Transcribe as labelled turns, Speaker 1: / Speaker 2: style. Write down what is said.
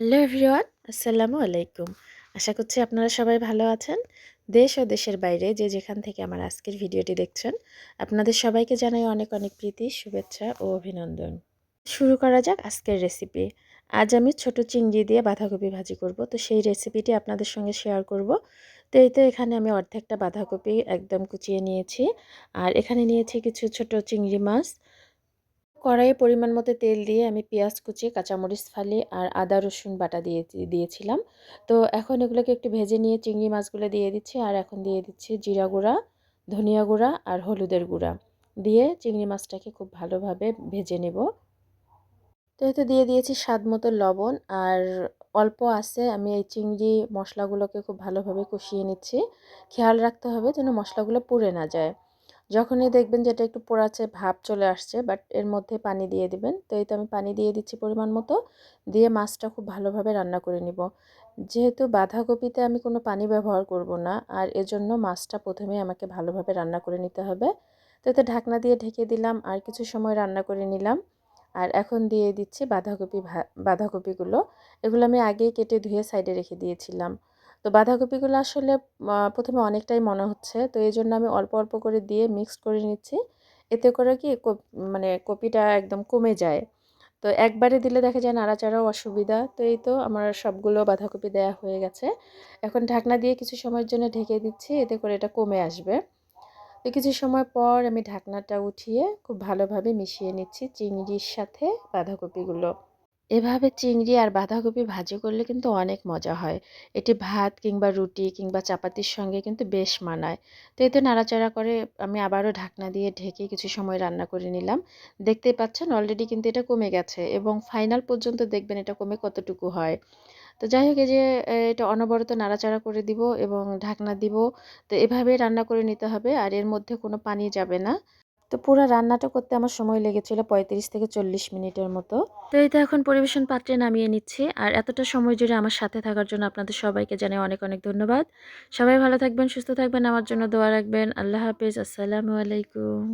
Speaker 1: Hello everyone, আসসালামু আলাইকুম। আশা করছি আপনারা সবাই ভালো আছেন। দেশ ও দেশের বাইরে যে যেখান থেকে আমার আজকের ভিডিওটি দেখছেন, আপনাদের সবাইকে জানাই অনেক অনেক প্রীতি, শুভেচ্ছা ও অভিনন্দন। শুরু করা যাক আজকের রেসিপি আজ আমি ছোট চিংড়ি দিয়ে বাঁধাকপি ভাজি করব। তো সেই রেসিপিটি আপনাদের সঙ্গে শেয়ার করব। তো এই তো এখানে আমি অর্ধেকটা বাঁধাকপি একদম কুচিয়ে নিয়েছি। আর এখানে নিয়েছি কিছু ছোট চিংড়ি মাছ। কড়াইয়ে পরিমাণ মতো তেল দিয়ে আমি পেঁয়াজ কুচি, কাঁচামরিচ ফালি আর আদা, রসুন বাটা দিয়ে, দিয়েছিলাম। তো এখন এগুলোকে একটু ভেজে নিয়ে চিংড়ি মাছগুলো দিয়ে দিচ্ছি আর এখন দিয়ে দিচ্ছি জিরা গুঁড়া, ধনিয়া গুঁড়া আর হলুদের গুঁড়া। দিয়ে চিংড়ি মাছটাকে খুব ভালোভাবে ভেজে নেব। তো এতে দিয়ে দিয়েছি স্বাদ মতো লবণ আর অল্প আছে আমি এই চিংড়ি মশলাগুলোকে খুব ভালোভাবে কষিয়ে নিচ্ছি। খেয়াল রাখতে হবে যেন মশলাগুলো পুড়ে না যায়। যখনই দেখবেন যেটা একটু পোড়াচ্ছে ভাব চলে আসছে বাট এর মধ্যে পানি দিয়ে দিবেন। তো এই তো আমি পানি দিয়ে দিচ্ছি পরিমাণ মতো, দিয়ে মাছটা খুব ভালোভাবে রান্না করে নিব। যেহেতু বাঁধাকপিতে আমি কোনো পানি ব্যবহার করব না, আর এজন্য মাছটা প্রথমে আমাকে ভালোভাবে রান্না করে নিতে হবে। তো এতে ঢাকনা দিয়ে ঢেকে দিলাম, আর কিছু সময় রান্না করে নিলাম। আর এখন দিয়ে দিচ্ছি বাঁধাকপি বাঁধাকপিগুলো। এগুলো আমি আগেই কেটে ধুয়ে সাইডে রেখে দিয়েছিলাম। তো বাঁধাকপিগুলো আসলে প্রথমে অনেকটাই মনে হচ্ছে। তো এই জন্য আমি অল্প অল্প করে দিয়ে মিক্সড করে নিচ্ছি। এতে করে কি মানে কপিটা একদম কমে যায়। তো একবারে দিলে দেখা যায় নাড়াচাড়াও অসুবিধা। তো এই তো আমার সবগুলো বাঁধাকপি দেয়া হয়ে গেছে। এখন ঢাকনা দিয়ে কিছু সময়ের জন্য ঢেকে দিচ্ছি। এতে করে এটা কমে আসবে। তো কিছু সময় পর আমি ঢাকনাটা উঠিয়ে খুব ভালোভাবে মিশিয়ে নিচ্ছি চিংড়ির সাথে বাঁধাকপিগুলো। এভাবে চিংড়ি আর বাঁধাকপি ভাজি করলে কিন্তু অনেক মজা হয়। এটি ভাত কিংবা রুটি কিংবা চাপাতির সঙ্গে কিন্তু বেশ মানায়। তো এতে নাড়াচাড়া করে আমি আবারও ঢাকনা দিয়ে ঢেকে কিছু সময় রান্না করে নিলাম। দেখতেই পাচ্ছেন অলরেডি কিন্তু এটা কমে গেছে এবং ফাইনাল পর্যন্ত দেখবেন এটা কমে কতটুকু হয়। তো যাই হোক এই যে এটা অনবরত নাড়াচাড়া করে দিব এবং ঢাকনা দিব। তো এভাবেই রান্না করে নিতে হবে আর এর মধ্যে কোনো পানি যাবে না। তো পুরো রান্নাটা করতে আমার সময় লেগেছিল পঁয়ত্রিশ থেকে চল্লিশ মিনিটের মতো। তো এই তো এখন পরিবেশন পাত্রে নামিয়ে নিচ্ছি। আর এতটা সময় জুড়ে আমার সাথে থাকার জন্য আপনাদের সবাইকে জানাই অনেক অনেক ধন্যবাদ। সবাই ভালো থাকবেন, সুস্থ থাকবেন, আমার জন্য দোয়া রাখবেন। আল্লাহ হাফিজ, আসসালামু আলাইকুম।